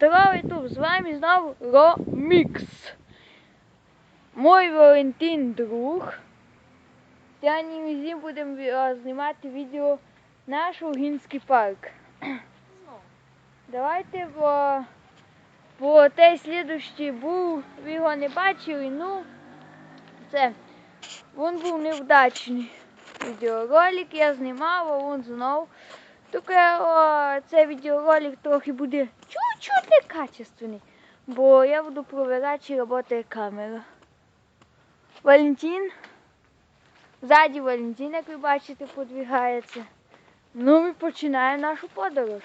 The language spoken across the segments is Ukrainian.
Здорово, Ютуб, з вами знову Ромікс. Мой Валентин друг. Сьогодні ми з ним будемо е, знімати відео наш Угінський парк. Давайте, бо, бо той слідущий був, ви його не бачили, ну, це, він був невдачний відеоролик, я знімав, а він знов. Тільки цей відеоролик трохи буде чуть-чуть некачественний, бо я буду провіряти, чи працює камера. Валентин. Ззаді Валентин, як ви бачите, подвигається. Ну, ми починаємо нашу подорож.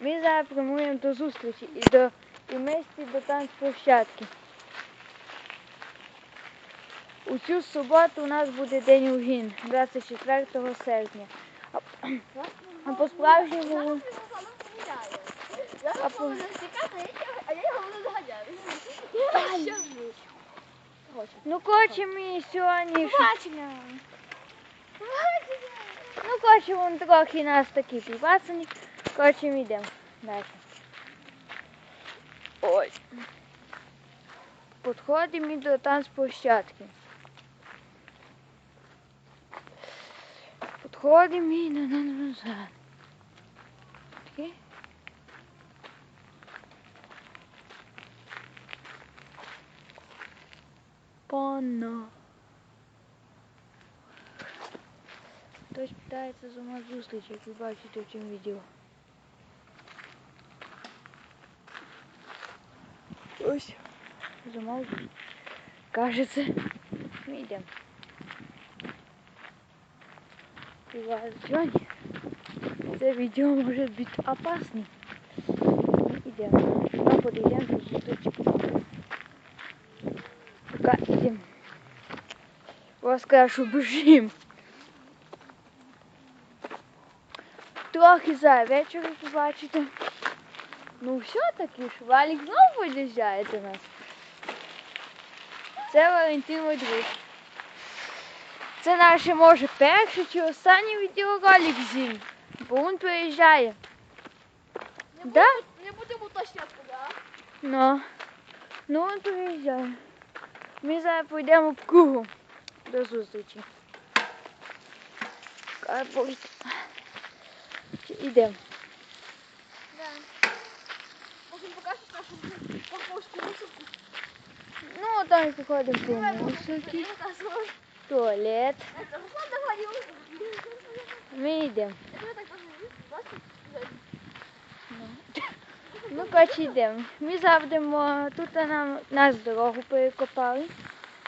Ми зараз прямуємо до зустрічі і до і місці до танцплощадки. У цю суботу у нас буде день угін, 24 серпня. А, по справжньому Я А по- а я його буду доганяти. ну коротше ми сьогодні. Побачення. Ну коротше, вон трохи нас такі підпасані. Коротше, ми йдемо далі. Ой. Підходимо ми до танцплощадки. Підходимо і на на назад. Такі. Пана. Хтось питається за мною зустріч, як ви бачите в цьому відео. Ось. Замовк. Кажеться. Ми йдемо. Сьогодні. Це відео може бути опасне. Йдемо. Ми подійдемо до зустрічі. Пока йдемо. Вас кажу, що. Трохи за вечір, як бачите. Ну все-таки ж, Валік знову виїжджає до нас. Це Валентин друг. Це наше, може, перше чи останній відеоролик з ним, бо він приїжджає. Да? Не будемо точно сказати. Ну, ну він приїжджає. Ми зараз пойдемо в кругу до зустрічі. Карбой. Ідемо. Да. Можемо покажете нашу висадку. Ну, там походимо до мусорки, туалет. Это Руслан договорил. Ми йдемо. Это так тоже бачите? Ну, коротше, йдемо. Ми завждемо, тут нам нас дорогу перекопали.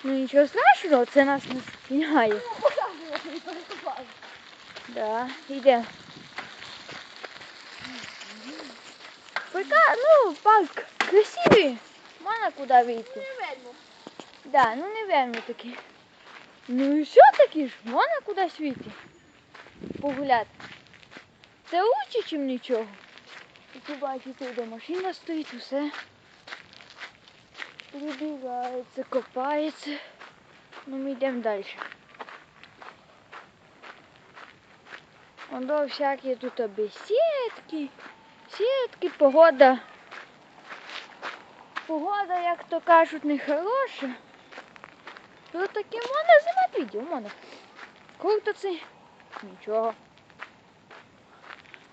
Ну нічого страшного, це нас не спіняє. Ну, показывай, я не перекопаю. Да, йдемо. Прика... Ну, парк красивий. Можна куди вийти. Не вельмо. Да, ну не вельми таки. Ну і все-таки ж, можна кудись вийти. Погуляти. Це лучше, ніж нічого. І ви бачите, де машина стоїть, усе. Прибігається, копається. Ну ми йдемо далі. Воно всякі тут бесідки, сітки, погода. Погода, як то кажуть, не хороша. То таке можна знімати відео, можна. Круто це. Нічого.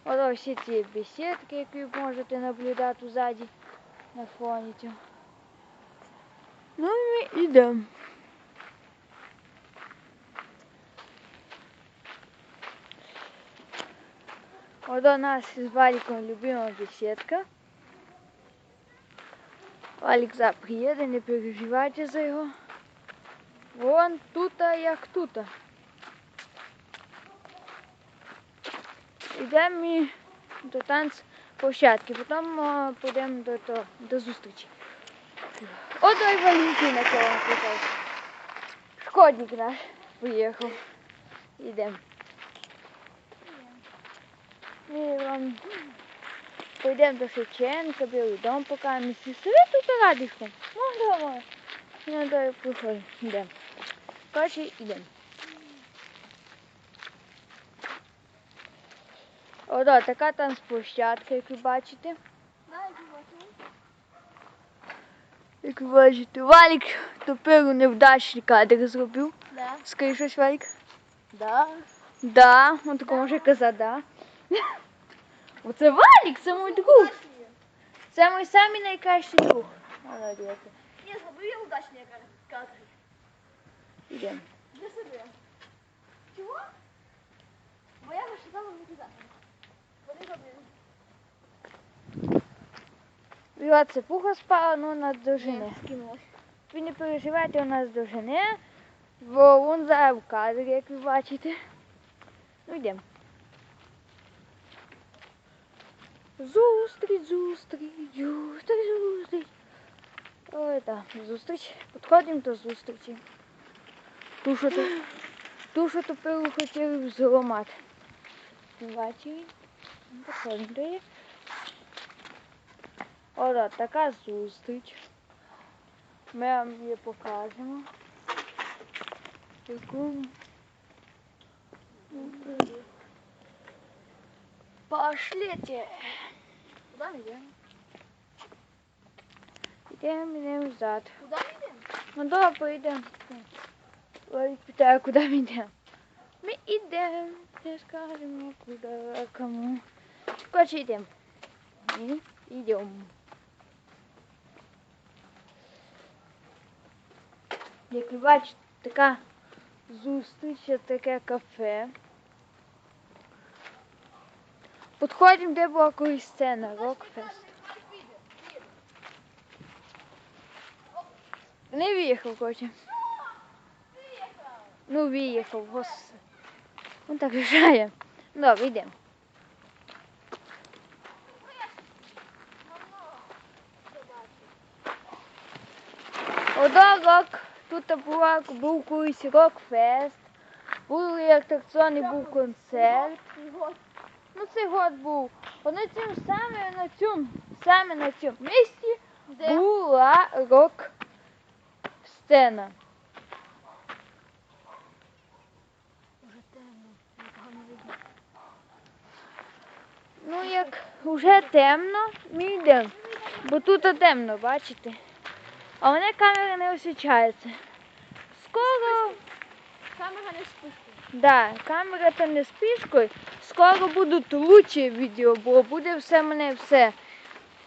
Ось всі ці бесідки, які можете наблюдати ззаді на фоні цього. Ну ми йдемо. От у нас з Валіком любима бесідка. Валік за приїде, не переживайте за його. Вон тут, як тут. Йдемо ми до танцплощадки, потім підемо до, до, до зустрічі. От ой Валентина цього прийшов. Шкодник наш поїхав. Йдемо. Ми вам пойдемо до Шевченка, білий дом покажемо. Сестри тут. Можна, можна. Ну, давай приходимо. Йдемо. Коротше, йдемо. О, да, така там площадка, як ви бачите. Як ви бачите, валік топив невдачний кадр зробив. Да. Скажи щось, валік. Да. Да, он тако може казати, да. Оце валік, це мій друг. Це мій самий найкращий друг. Молодець. Я зробив я удачний кадр. Ідемо. Для себе. Чого? Бо я вишивала викидати. Вони робили. Його це пуха спала, ну нас дожене. Скинулась. Ви не переживайте, у нас дожене, бо він зараз в кадрі, як ви бачите. Ну йдемо. Зустріч, зустріч, зустріч, зустріч. Ой, так, зустріч. Підходимо до зустрічі. Ту, що то, ту, що тепер хотіли зламати. Бачили? Ну, Підходимо. О, да, така зустріч. Ми вам її покажемо. Таку. Пошлите. Куди ми йдемо? Йдемо, йдемо взад. Куди ми йдемо? Ну добре, поїдемо. Ой, питаю, куди ми йдемо. Ми йдемо, не скажемо куди, кому. Коротше, йдемо. Ми йдемо. Як ви бачите, така зустріч, таке кафе. Підходимо, де була колись сцена, Рокфест. Не виїхав, коротше. Ну, виїхав, господи. Він так рішає. Добре, йдемо. Ото рок. Тут була, був колись рок-фест. Був атракціон, і був концерт. Ну, цей год був. На цьому саме на цьому, саме на цьому місці була рок-сцена. Уже темно. Нікого не видно. Ну, як вже темно, ми йдемо. Бо тут темно, бачите? А мене камера не освічається. Скоро, Камера не спустить. да, камера там не з пішкою. Скоро будуть лучші відео, бо буде все мене все.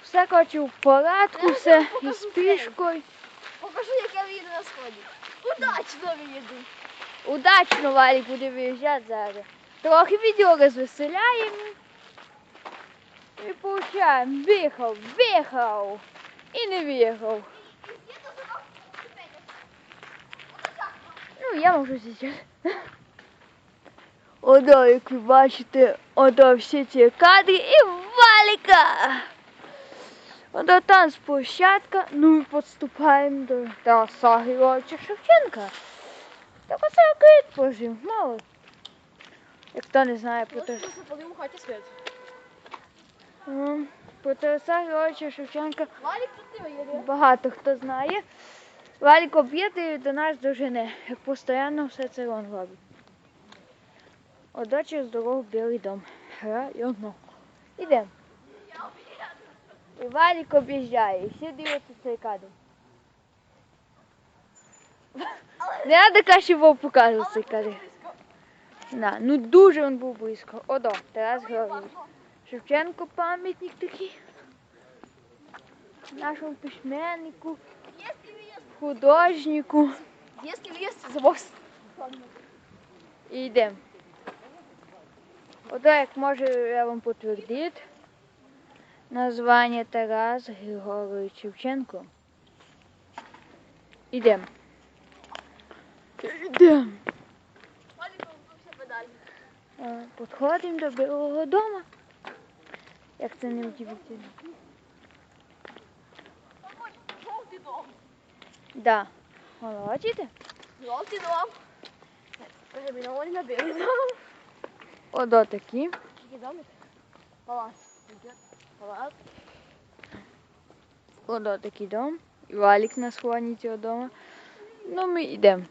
Все коротше в порядку, все із пішкою. Покажи, як я виїду на сході. Удачно виїду. Удачно Валік буде виїжджати зараз. Трохи відео розвеселяємо. І получаємо виїхав, виїхав. І не виїхав. Ну, я можу зараз. Ото, як ви бачите, ото всі ці кадри і валіка. Ото танцплощадка. Ну і підступаємо до Тараса Григоровича Шевченка. Так оце кит пожив, мало. Як хто не знає про те. Просто Про Тараса Григоровича Шевченка багато хто знає. Валік об'єднує до нас дожене, як постійно все це він робить. Одо через дорогу білий дом. Районо. Ідемо. І Валік об'їжджає, і всі дивляться цей кадр. Не треба каже, його покажу цей кадр. На, ну дуже він був близько. Одо, Тарас Григорович. Шевченко пам'ятник такий. Нашому письменнику, художнику. якщо виїзд, забокс. І йдемо. Ото як можу я вам підтвердити. Названня Тарас Григорович Шевченко. Вивчився. Е, Підходимо до Білого дому. Як це не удивительно. Жовтий дом. Да. Воно, бачите? Жовтий дом. Перейменований на білий дом. Ото такі. Який домик? Палац. Палац. Ото такий дом. І валік на сховані цього дому. Ну, ми йдемо.